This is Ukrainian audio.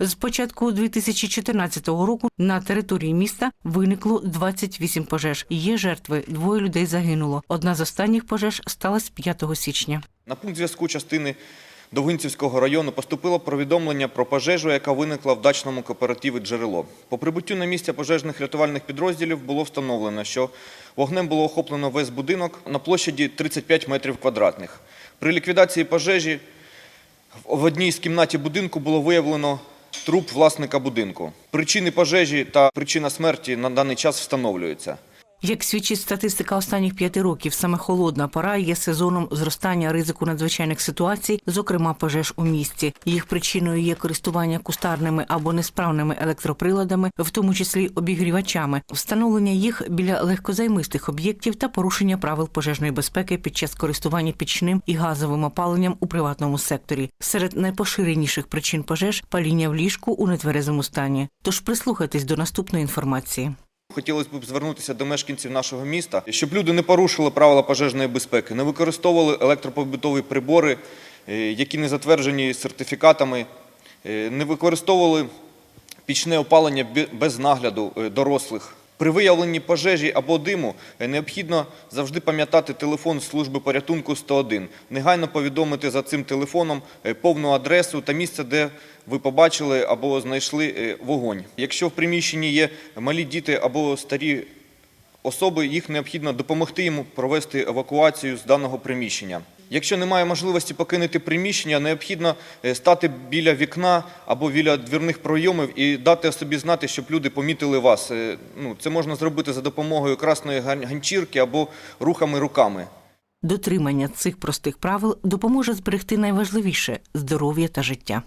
З початку 2014 року на території міста виникло 28 пожеж. Є жертви, двоє людей загинуло. Одна з останніх пожеж сталася 5 січня. На пункт зв'язку частини Довгинцівського району поступило повідомлення про пожежу, яка виникла в дачному кооперативі «Джерело». По прибуттю на місце пожежних рятувальних підрозділів було встановлено, що вогнем було охоплено весь будинок на площаді 35 метрів квадратних. При ліквідації пожежі в одній з кімнаті будинку було виявлено труп власника будинку. Причини пожежі та причина смерті на даний час встановлюються. Як свідчить статистика останніх п'яти років, саме холодна пора є сезоном зростання ризику надзвичайних ситуацій, зокрема пожеж у місті. Їх причиною є користування кустарними або несправними електроприладами, в тому числі обігрівачами, встановлення їх біля легкозаймистих об'єктів та порушення правил пожежної безпеки під час користування пічним і газовим опаленням у приватному секторі. Серед найпоширеніших причин пожеж паління в ліжку у нетверезому стані. Тож прислухайтесь до наступної інформації. Хотілося б звернутися до мешканців нашого міста, щоб люди не порушили правила пожежної безпеки, не використовували електропобутові прибори, е, які не затверджені сертифікатами, е, не використовували пічне опалення без нагляду е, дорослих. При виявленні пожежі або диму е, необхідно завжди пам'ятати телефон служби порятунку 101, негайно повідомити за цим телефоном е, повну адресу та місце, де ви побачили або знайшли е, вогонь. Якщо в приміщенні є малі діти або старі особи, їх необхідно допомогти йому провести евакуацію з даного приміщення. Якщо немає можливості покинути приміщення, необхідно е, стати біля вікна або біля двірних пройомів і дати собі знати, щоб люди помітили вас. Е, Ну, це можна зробити за допомогою красної ганчірки або рухами руками. Дотримання цих простих правил допоможе зберегти найважливіше здоров'я та життя.